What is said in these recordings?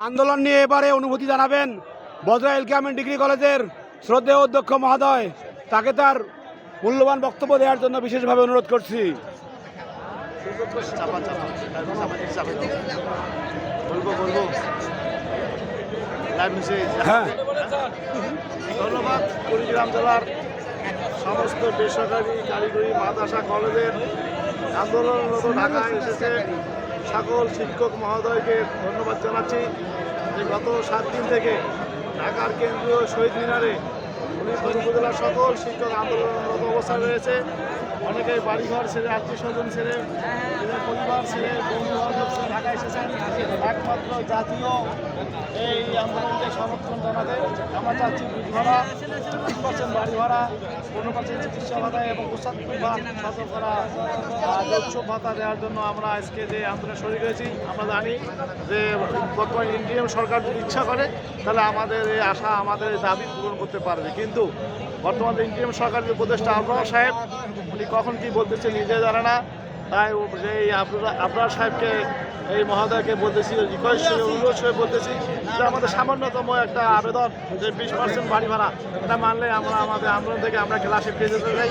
আন্দোলন নিয়ে এবারে অনুভূতি জানাবেন বজরাইল ক্যামেন ডিগ্রি কলেজের শ্রদ্ধেয় অধ্যক্ষ মহোদয়। তাকে তার মূল্যবান বক্তব্য দেওয়ার জন্য বিশেষভাবে অনুরোধ করছি। হ্যাঁ। ধন্যবাদ। কুড়িগ্রাম জেলার সমস্ত বেসরকারি কারিগরি মাদ্রাসা কলেজের আন্দোলনরত ঢাকায় এসেছে। সকল শিক্ষক মহোদয়কে ধন্যবাদ জানাচ্ছি যে গত সাত দিন থেকে ঢাকার কেন্দ্রীয় শহীদ মিনারে উপজেলার সকল শিক্ষক আন্দোলনরত অবস্থায় রয়েছে। অনেকে বাড়িঘর ছেড়ে আত্মীয় স্বজন ছেড়ে নিজের পরিবার ছেড়ে বন্ধু বান্ধব ছেড়ে ঢাকা এসেছেন। একমাত্র জাতীয় এই আন্দোলনকে সমর্থন জানাতে আমরা চাচ্ছি বীজ ভাড়া তিরিশ পার্সেন্ট বাড়ি ভাড়া পনেরো পার্সেন্ট চিকিৎসা ভাতা এবং ভাগ শতকরা আহ, উৎসব ভাতা দেওয়ার জন্য আমরা আজকে যে আন্দোলনে শরীর হয়েছি আমরা জানি যে বর্তমানে ইন্ডিয়ান সরকার যদি ইচ্ছা করে তাহলে আমাদের এই আশা আমাদের দাবি পূরণ করতে পারবে। কিন্তু বর্তমানে ইন্ডিয়ান সরকার যে উপদেষ্টা আবরার সাহেব, উনি কখন কি বলতেছে নিজে জানে না। তাই এই আবরার সাহেবকে, এই মহোদয়কে বলতেছি রিকোয়েস্ট অনুরোধ হয়ে বলতেছি যে আমাদের সামান্যতম একটা আবেদন যে বিশ পার্সেন্ট বাড়ি ভাড়া, এটা মানলে আমরা আমাদের আন্দোলন থেকে আমরা ক্লাসে ফিরে যেতে চাই।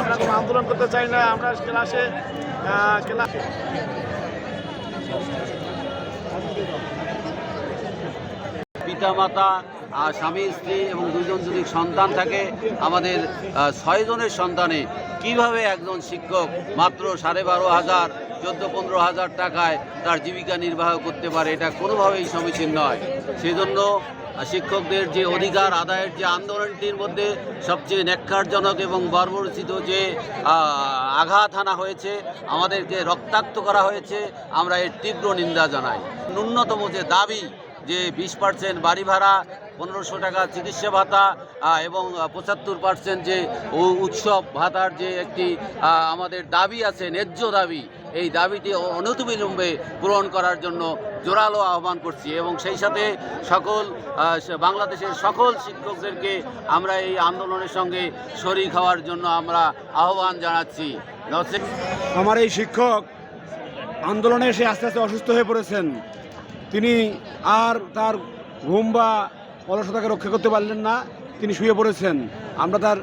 আমরা কোনো আন্দোলন করতে চাই না, আমরা ক্লাসে ক্লাসে পিতামাতা আর স্বামী, স্ত্রী এবং দুজন যদি সন্তান থাকে, আমাদের ছয়জনের সন্তানে কীভাবে একজন শিক্ষক মাত্র সাড়ে বারো হাজার, চোদ্দ, পনেরো হাজার টাকায় তার জীবিকা নির্বাহ করতে পারে, এটা কোনোভাবেই সমীচীন নয়। সেজন্য শিক্ষকদের যে অধিকার, আদায়ের যে আন্দোলনটির মধ্যে সবচেয়ে ন্যাক্কারজনক এবং বর্বরচিত যে আঘাত হানা হয়েছে, আমাদেরকে রক্তাক্ত করা হয়েছে, আমরা এর তীব্র নিন্দা জানাই। ন্যূনতম যে দাবি যে বিশ পার্সেন্ট বাড়ি ভাড়া, পনেরোশো টাকা চিকিৎসা ভাতা এবং পঁচাত্তর পার্সেন্ট যে উৎসব ভাতার যে একটি আমাদের দাবি আছে, ন্যায্য দাবি, এই দাবিটি অনতিবিলম্বে পূরণ করার জন্য জোরালো আহ্বান করছি এবং সেই সাথে সকল বাংলাদেশের সকল শিক্ষকদেরকে আমরা এই আন্দোলনের সঙ্গে শরিক হওয়ার জন্য আমরা আহ্বান জানাচ্ছি। আমার এই শিক্ষক আন্দোলনে এসে আস্তে আস্তে অসুস্থ হয়ে পড়েছেন। তিনি আর তার ঘুম বা অলসতাকে রক্ষা করতে পারলেন না। তিনি শুয়ে পড়েছেন। আমরা তার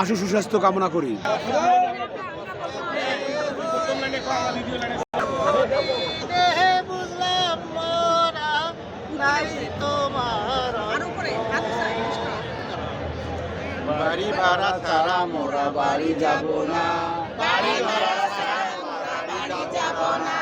আশু সুস্বাস্থ্য কামনা করি। বাড়ি ভাড়া ছাড়া মোরা বাড়ি যাব না। বাড়ি ভাড়া ছাড়া মোরা বাড়ি যাব না।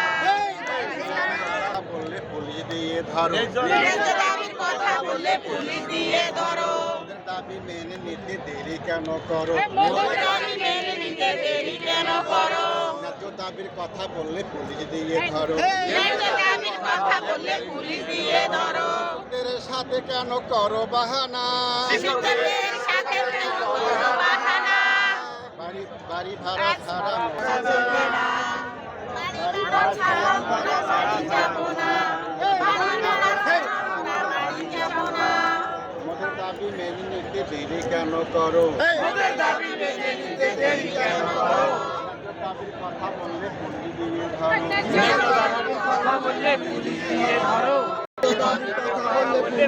এই বাড়ি ভাড়া ছাড়া বললে পুলিশ দিয়ে ধরো। দাবি মেনে নিতে দেরি কেন করো? ন্যায্য দাবির কথা বললে পুলিশ দিয়ে ধরো। ওদের সাথে কেন করো বাহানা? বাড়ি বাড়ি ভাড়া ছাড়া আমাদের দেরি কেন করো? কথা বললে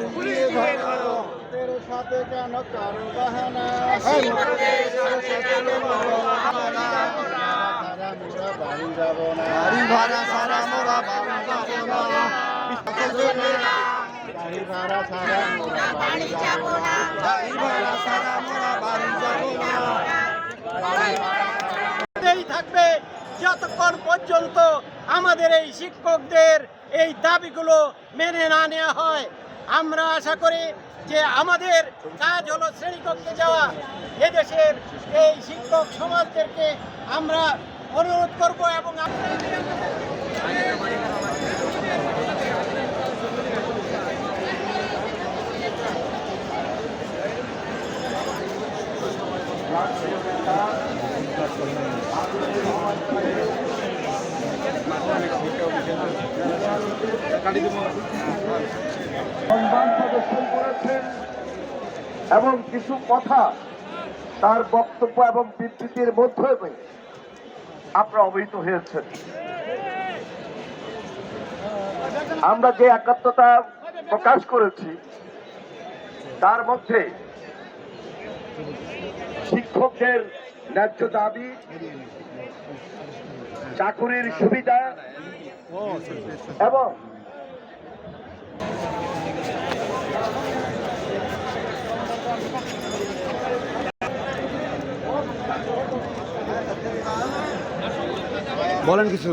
পুলিশ ধরো ওদের সাথে কেন করো? বাহানা বাড়ি যাব না বাড়ি ভাড়া ছাড়া মোরা। বাড়ি যাব না বাড়ি ভাড়া ছাড়া মোরা বাড়ি যাব না। বাড়ি ভাড়া ছাড়া মোরা বাড়ি যাব না। এই থাকবে যতক্ষণ পর্যন্ত আমাদের এই শিক্ষকদের এই দাবিগুলো মেনে না নেওয়া হয়। আমরা আশা করি যে আমাদের কাজ হলো শ্রেণীকক্ষে যাওয়া। এদেশের এই শিক্ষক সমাজদেরকে আমরা অনুরোধ করব এবং সংবাদ প্রদর্শন করেছেন এবং কিছু কথা তার বক্তব্য এবং বিবৃতির মাধ্যমে আপনারা অবহিত হয়েছেন। আমরা যে একাত্মতা প্রকাশ করেছি, তার মধ্যে শিক্ষকদের ন্যায্য দাবি চাকুরির সুবিধা এবং বলেন কিছু।